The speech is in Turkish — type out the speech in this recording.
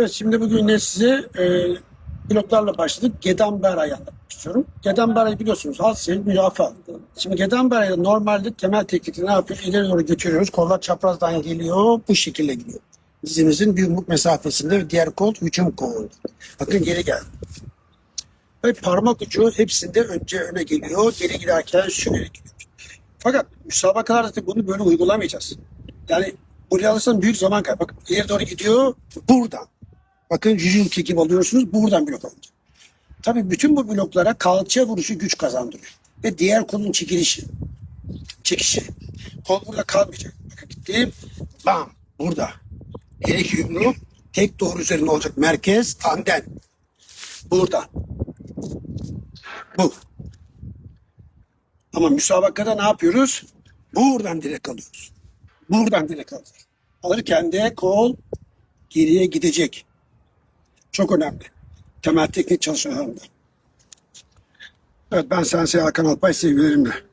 Evet şimdi bugün de size e, bloklarla başladık. Gedanbera'yı anlatmak istiyorum. Gedanbera'yı biliyorsunuz halk sevgi müdafaa. Şimdi Gedanbera'yı normalde temel teknikte ne yapıyoruz? İleri doğru götürüyoruz. Kollar çaprazdan geliyor. Bu şekilde gidiyor. Dizimizin bir yumruk mesafesinde ve diğer kol hücum kolu. Bakın geri geldi. Ve parmak ucu hepsinde önce öne geliyor. Geri giderken şöyle gidiyor. Fakat müsabakalarda da bunu böyle uygulamayacağız. Yani buraya alırsan büyük zaman kaybı. Bak ileri doğru gidiyor buradan. Bakın Jujutsu gibi alıyorsunuz buradan blok alınacak. Tabii bütün bu bloklara kalça vuruşu güç kazandırıyor. Ve diğer kolun çekilişi. Çekişi. Kol burada kalmayacak. Bakın gittim. Bam. Burada. Her iki yumruk tek doğru üzerinde olacak. Merkez tandem. Burada. Bu. Ama müsabakada ne yapıyoruz? Buradan direkt alıyoruz. Buradan direkt alacağız. Alırken de kol geriye gidecek. Çok önemli. Temel teknik çalışmalarında. Evet ben Sensei Hakan Alpay sevgilerimle.